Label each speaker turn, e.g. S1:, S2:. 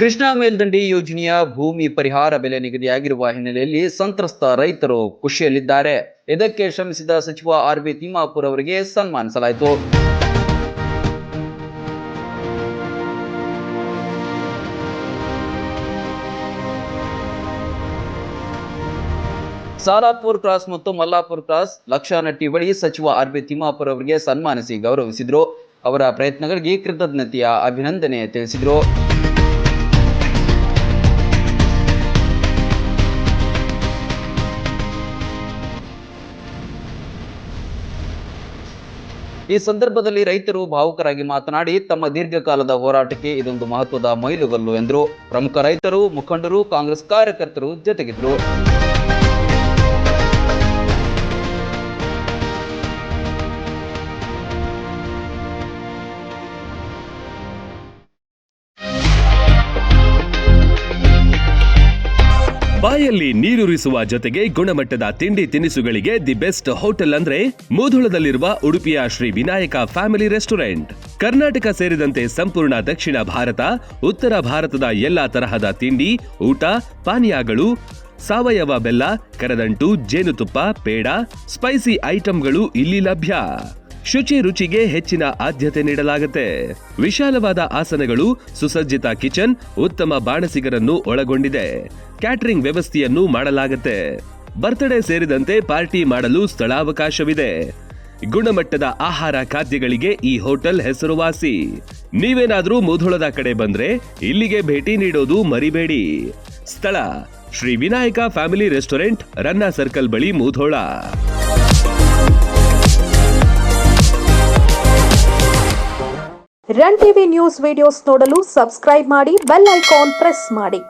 S1: ಕೃಷ್ಣಾ ಮೇಲ್ದಂಡಿ ಯೋಜನೆಯ ಭೂಮಿ ಪರಿಹಾರ ಬೆಲೆ ನಿಗದಿಯಾಗಿರುವ ಹಿನ್ನೆಲೆಯಲ್ಲಿ ಸಂತ್ರಸ್ತ ರೈತರು ಖುಷಿಯಲ್ಲಿದ್ದಾರೆ. ಇದಕ್ಕೆ ಶ್ರಮಿಸಿದ ಸಚಿವ ಆರ್ ಬಿ ತಿಮ್ಮಾಪುರ್ ಅವರಿಗೆ ಸನ್ಮಾನಿಸಲಾಯಿತು. ಸಾಲಾಪುರ್ ಕ್ರಾಸ್ ಮತ್ತು ಮಲ್ಲಾಪುರ್ ಕ್ರಾಸ್ ಲಕ್ಷಾನಟ್ಟಿ ಬಳಿ ಸಚಿವ ಆರ್ ಬಿ ತಿಮ್ಮಾಪುರ್ ಅವರಿಗೆ ಸನ್ಮಾನಿಸಿ ಗೌರವಿಸಿದ್ರು. ಅವರ ಪ್ರಯತ್ನಗಳಿಗೆ ಕೃತಜ್ಞತೆಯ ಅಭಿನಂದನೆ ತಿಳಿಸಿದರು. ಈ ಸಂದರ್ಭದಲ್ಲಿ ರೈತರು ಭಾವುಕರಾಗಿ ಮಾತನಾಡಿ ತಮ್ಮ ದೀರ್ಘಕಾಲದ ಹೋರಾಟಕ್ಕೆ ಇದೊಂದು ಮಹತ್ವದ ಮೈಲುಗಲ್ಲು ಎಂದರು. ಪ್ರಮುಖ ರೈತರು, ಮುಖಂಡರು, ಕಾಂಗ್ರೆಸ್ ಕಾರ್ಯಕರ್ತರು ಜೊತೆಗಿದ್ರು
S2: ಬಾಯಲ್ಲಿ ನೀರುರಿಸುವ ಜೊತೆಗೆ ಗುಣಮಟ್ಟದ ತಿಂಡಿ ತಿನಿಸುಗಳಿಗೆ ದಿ ಬೆಸ್ಟ್ ಹೋಟೆಲ್ ಅಂದ್ರೆ ಮೂಧುಳದಲ್ಲಿರುವ ಉಡುಪಿಯ ಶ್ರೀ ವಿನಾಯಕ ಫ್ಯಾಮಿಲಿ ರೆಸ್ಟೋರೆಂಟ್. ಕರ್ನಾಟಕ ಸೇರಿದಂತೆ ಸಂಪೂರ್ಣ ದಕ್ಷಿಣ ಭಾರತ, ಉತ್ತರ ಭಾರತದ ಎಲ್ಲಾ ತರಹದ ತಿಂಡಿ, ಊಟ, ಪಾನೀಯಗಳು, ಸಾವಯವ ಬೆಲ್ಲ, ಕರದಂಟು, ಜೇನುತುಪ್ಪ, ಪೇಡ, ಸ್ಪೈಸಿ ಐಟಂಗಳು ಇಲ್ಲಿ ಲಭ್ಯ. ಶುಚಿ ರುಚಿಗೆ ಹೆಚ್ಚಿನ ಆದ್ಯತೆ ನೀಡಲಾಗುತ್ತೆ. ವಿಶಾಲವಾದ ಆಸನಗಳು, ಸುಸಜ್ಜಿತ ಕಿಚನ್, ಉತ್ತಮ ಬಾಣಸಿಗರನ್ನು ಒಳಗೊಂಡಿದೆ. ಕ್ಯಾಟರಿಂಗ್ ವ್ಯವಸ್ಥೆಯನ್ನು ಮಾಡಲಾಗುತ್ತೆ. ಬರ್ತ್ಡೇ ಸೇರಿದಂತೆ ಪಾರ್ಟಿ ಮಾಡಲು ಸ್ಥಳಾವಕಾಶವಿದೆ. ಗುಣಮಟ್ಟದ ಆಹಾರ ಖಾದ್ಯಗಳಿಗೆ ಈ ಹೋಟೆಲ್ ಹೆಸರುವಾಸಿ. ನೀವೇನಾದ್ರೂ ಮುಧೋಳದ ಕಡೆ ಬಂದ್ರೆ ಇಲ್ಲಿಗೆ ಭೇಟಿ ನೀಡೋದು ಮರಿಬೇಡಿ. ಸ್ಥಳ, Shri Vinayaka family restaurant, Ranna circle ಬಳಿ Mudhol.
S3: Run TV news videos ನೋಡಲು ಸಬ್ಸ್ಕ್ರೈಬ್ ಮಾಡಿ, ಬೆಲ್ ಐಕಾನ್ ಪ್ರೆಸ್ ಮಾಡಿ.